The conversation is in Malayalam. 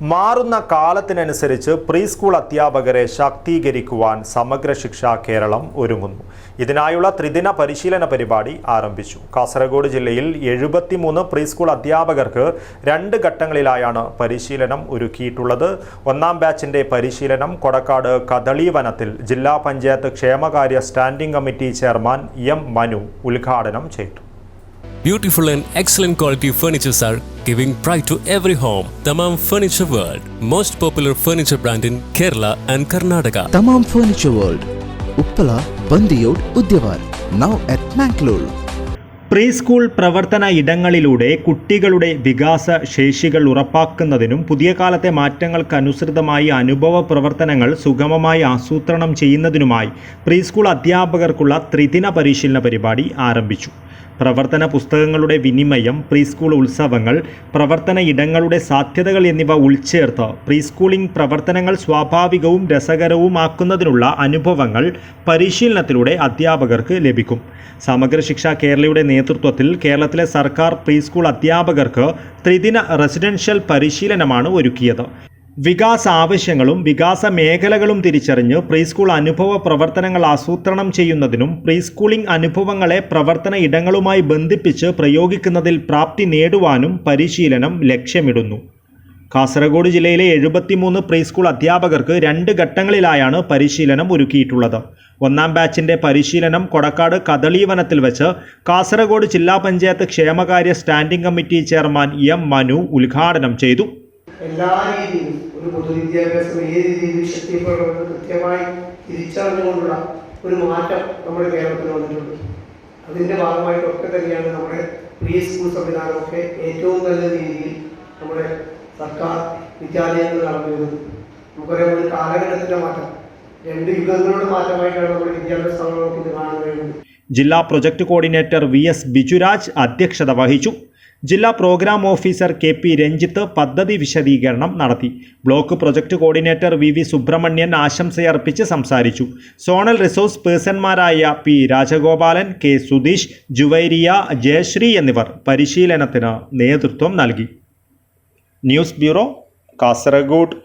മാറുന്ന കാലത്തിനനുസരിച്ച് പ്രീ സ്കൂൾ അധ്യാപകരെ ശാക്തീകരിക്കുവാൻ സമഗ്ര ശിക്ഷ കേരളം ഒരുങ്ങുന്നു. ഇതിനായുള്ള ത്രിദിന പരിശീലന പരിപാടി ആരംഭിച്ചു. കാസർഗോഡ് ജില്ലയിൽ എഴുപത്തിമൂന്ന് പ്രീ സ്കൂൾ അധ്യാപകർക്ക് രണ്ട് ഘട്ടങ്ങളിലായാണ് പരിശീലനം ഒരുക്കിയിട്ടുള്ളത്. ഒന്നാം ബാച്ചിന്റെ പരിശീലനം കൊടക്കാട് കദളി വനത്തിൽ ജില്ലാ പഞ്ചായത്ത് ക്ഷേമകാര്യ standing committee chairman M Manu ഉദ്ഘാടനം ചെയ്തു. Beautiful and excellent quality furnitures are giving pride to every home. Tamam Furniture World, most popular furniture brand in Kerala and Karnataka. Tamam Furniture World, Uppala, Bandiyod, Udyavar, Now at Mangalore. Pre school പ്രവർത്തന ഇടങ്ങളിലൂടെ കുട്ടികളുടെ വികാസ ശേഷികൾ ഉറപ്പാക്കുന്നതിനും പുതിയ കാലത്തെ മാറ്റങ്ങൾക്കനുസൃതമായി അനുഭവ പ്രവർത്തനങ്ങൾ സുഗമമായി ആസൂത്രണം ചെയ്യുന്നതിനുമായി പ്രീ സ്കൂൾ അധ്യാപകർക്കുള്ള ത്രിദിന പരിശീലന പരിപാടി ആരംഭിച്ചു പ്രവർത്തന പുസ്തകങ്ങളുടെ വിനിമയം പ്രീസ്കൂൾ ഉത്സവങ്ങൾ പ്രവർത്തന ഇടങ്ങളുടെ സാധ്യതകൾ എന്നിവ ഉൾച്ചേർത്ത് പ്രീസ്കൂളിംഗ് പ്രവർത്തനങ്ങൾ സ്വാഭാവികവും രസകരവുമാക്കുന്നതിനുള്ള അനുഭവങ്ങൾ പരിശീലനത്തിലൂടെ അധ്യാപകർക്ക് ലഭിക്കും. സമഗ്ര ശിക്ഷ കേരളയുടെ നേതൃത്വത്തിൽ കേരളത്തിലെ സർക്കാർ പ്രീസ്കൂൾ അധ്യാപകർക്ക് ത്രിദിന റെസിഡൻഷ്യൽ പരിശീലനമാണ് ഒരുക്കിയത്. വികാസ ആവശ്യങ്ങളും വികാസ മേഖലകളും തിരിച്ചറിഞ്ഞ് പ്രീ സ്കൂൾ അനുഭവ പ്രവർത്തനങ്ങൾ ആസൂത്രണം ചെയ്യുന്നതിനും പ്രീ സ്കൂളിംഗ് അനുഭവങ്ങളെ പ്രവർത്തന ഇടങ്ങളുമായി ബന്ധിപ്പിച്ച് പ്രയോഗിക്കുന്നതിൽ പ്രാപ്തി നേടുവാനും പരിശീലനം ലക്ഷ്യമിടുന്നു. കാസർഗോഡ് ജില്ലയിലെ എഴുപത്തിമൂന്ന് പ്രീ സ്കൂൾ അധ്യാപകർക്ക് രണ്ട് ഘട്ടങ്ങളിലായാണ് പരിശീലനം ഒരുക്കിയിട്ടുള്ളത്. ഒന്നാം ബാച്ചിന്റെ പരിശീലനം കൊടക്കാട് കദളീവനത്തിൽ വെച്ച് കാസർഗോഡ് ജില്ലാ പഞ്ചായത്ത് ക്ഷേമകാര്യ standing committee chairman M Manu ഉദ്ഘാടനം ചെയ്തു. എല്ലാ രീതിയിലും ഒരു പൊതുവിദ്യാഭ്യാസം ഏത് രീതിയിൽ ശക്തിപ്പെടുന്നത് കൃത്യമായി തിരിച്ചറിഞ്ഞുകൊണ്ടുള്ള ഒരു മാറ്റം നമ്മുടെ കേരളത്തിൽ വന്നിട്ടുണ്ട്. അതിന്റെ ഭാഗമായിട്ടൊക്കെ തന്നെയാണ് നമ്മുടെ പ്രീ സ്കൂൾ സംവിധാനമൊക്കെ ഏറ്റവും നല്ല രീതിയിൽ നമ്മുടെ സർക്കാർ വിദ്യാലയങ്ങൾ നടന്നു വരുന്നത് നമുക്കറിയാം ഒരു കാലഘട്ടത്തിന്റെ മാറ്റം. രണ്ട് യുഗങ്ങളുടെ മാറ്റമായിട്ടാണ് നമ്മുടെ വിദ്യാഭ്യാസ സ്ഥാപനങ്ങൾക്ക് ഇത് കാണാൻ കഴിയുന്നത്. ജില്ലാ project coordinator V S Bijuraj അധ്യക്ഷത വഹിച്ചു. ജില്ലാ program officer K P Ranjith പദ്ധതി വിശദീകരണം നടത്തി. Block project coordinator V V Subramanian ആശംസയർപ്പിച്ച് സംസാരിച്ചു. സോണൽ റിസോഴ്സ് പേഴ്സൺമാരായ പി രാജഗോപാലൻ കെ സുധീഷ് ജുവൈരിയ ജയശ്രീ എന്നിവർ പരിശീലനത്തിന് നേതൃത്വം നൽകി. News bureau Kasaragod.